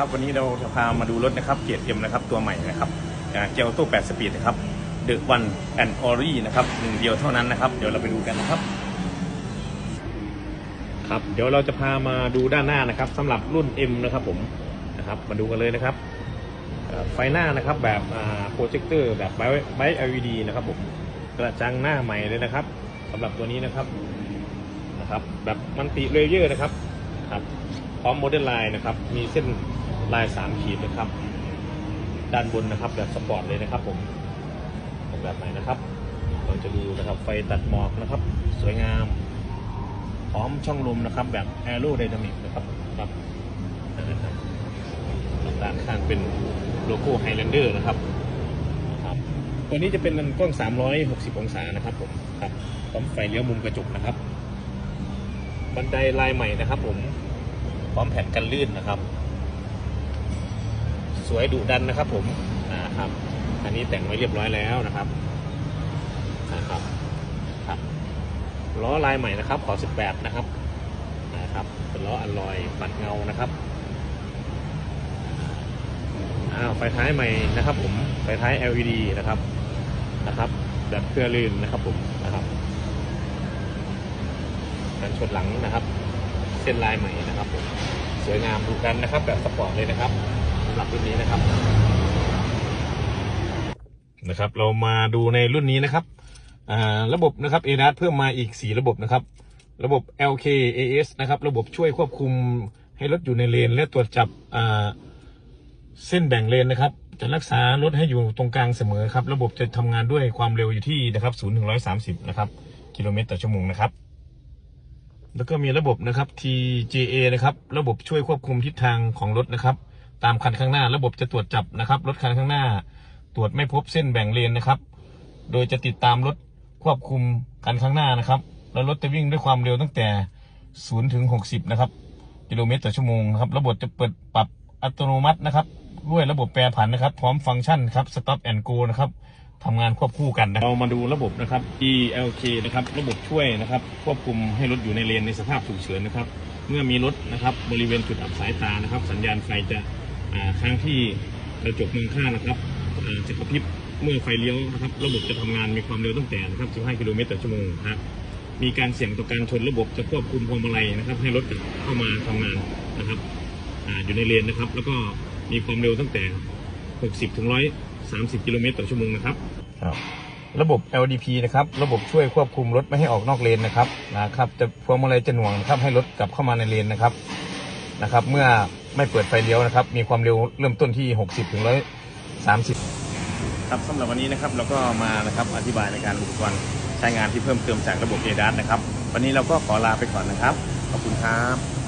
ครับวันนี้เราจะพามาดูรถนะครับเกียร์เอ็มนะครับตัวใหม่นะครับเกียร์ออโต้8สปีดนะครับเดอะวันแอนออรี่นะครับหนึ่งเดียวเท่านั้นนะครับเดี๋ยวเราไปดูกันนะครับครับเดี๋ยวเราจะพามาดูด้านหน้านะครับสำหรับรุ่น M นะครับผมนะครับมาดูกันเลยนะครับไฟหน้านะครับแบบโปรเจคเตอร์แบบไบไบ LED นะครับผมกระจังหน้าใหม่เลยนะครับสำหรับตัวนี้นะครับนะครับแบบมันติเลเยอร์นะครับครับพร้อมโมเดลไลน์นะครับ มีเส้น ลาย3ขีดนะครับ ด้านบนนะครับแบบสปอร์ตเลยนะครับผมออกแบบใหม่นะครับ เราจะดูนะครับไฟตัดหมอกนะครับ สวยงาม พร้อมช่องลมนะครับ แบบแอโรไดนามิกนะครับครับนะครับด้านข้างเป็นโลโก้ไฮแลนเดอร์นะครับครับ ตัวนี้จะเป็นกล้อง 360 องศานะครับผมครับพร้อมไฟเลี้ยวมุมกระจกนะครับ บันไดลายใหม่นะครับผม พร้อมแผ่นกันลื่นนะครับ สวยดุดันนะครับ ผมนะครับอันนี้แต่งไว้เรียบร้อยแล้วนะครับนะครับครับล้อลายใหม่นะครับ ขอ 18 นะครับนะครับ เป็นล้ออลลอยปัดเงานะครับอ้าวไฟท้ายใหม่นะครับ ผมไฟท้าย LED นะครับนะครับแบบเครือลื่นนะครับ ผมนะครับกันชนหลังนะครับ เส้นลายใหม่นะครับผมสวยงามดูกันนะครับ แบบสปอร์ตเลยนะครับ หรับรุ่นนี้นะครับ นะครับ เรามาดูในรุ่นนี้นะครับระบบนะครับ a d a s เพิ่มมาอีก 4 ระบบนะครับ ระบบ LK AS นะครับ ระบบช่วยควบคุมให้รถอยู่ในเลน และตรวจจับเส้นแบ่งเลนนะครับ จะรักษารถให้อยู่ตรงกลางเสมอครับ ระบบจะทำงานด้วยความเร็วอยู่ที่นะครับ0ถึง130 นะครับ กิโลเมตรต่อชั่วโมงนะครับแล้วก็มีระบบนะครับ TJA นะครับ ระบบช่วยควบคุมทิศทางของรถนะครับ ตามคันข้างหน้า ระบบจะตรวจจับนะครับรถคันข้างหน้า ตรวจไม่พบเส้นแบ่งเลนนะครับ โดยจะติดตามรถควบคุมคันข้างหน้านะครับ แล้วรถจะวิ่งด้วยความเร็วตั้งแต่0ถึง60นะครับกิโลเมตรต่อชั่วโมงนะครับระบบจะเปิดปรับอัตโนมัตินะครับ ด้วยระบบแปรผันนะครับ พร้อมฟังก์ชันครับ stop and go นะครับทำงานควบคู่กันนะเรามาดูระบบนะครับ ELK นะครับ ระบบช่วยนะครับ ควบคุมให้รถอยู่ในเลนในสภาพฉุกเฉินนะครับ เมื่อมีรถนะครับบริเวณจุดอับสายตานะครับ สัญญาณไฟจะ ครั้งที่กระจกมองข้างนะครับจะกระพริบเมื่อไฟเลี้ยวนะครับระบบจะทำงานมีความเร็วตั้งแต่นะครับ 15 กิโลเมตรต่อชั่วโมงนะครับมีการเสี่ยงต่อการชนระบบจะควบคุมพวงมาลัยนะครับ ให้รถเข้ามาทำงานนะครับออยู่ในเลนนะครับ แล้วก็มีความเร็วตั้งแต่ 60 ถึง 130 กิโลเมตรต่อชั่วโมงนะครับระบบ LDP นะครับ ระบบช่วยควบคุมรถไม่ให้ออกนอกเลนนะครับนะครับ จะพวงมาลัยจะหน่วงนะครับให้รถกลับเข้ามาในเลนนะครับนะครับ เมื่อ ไม่เปิดไฟเลี้ยวนะครับ มีความเร็วเริ่มต้นที่ 60 ถึง 130 ครับสำหรับวันนี้นะครับเราก็มานะครับอธิบายในการอุปกรณ์ใช้งานที่เพิ่มเติมจากระบบ a d a s นะครับ วันนี้เราก็ขอลาไปก่อนนะครับ ขอบคุณครับ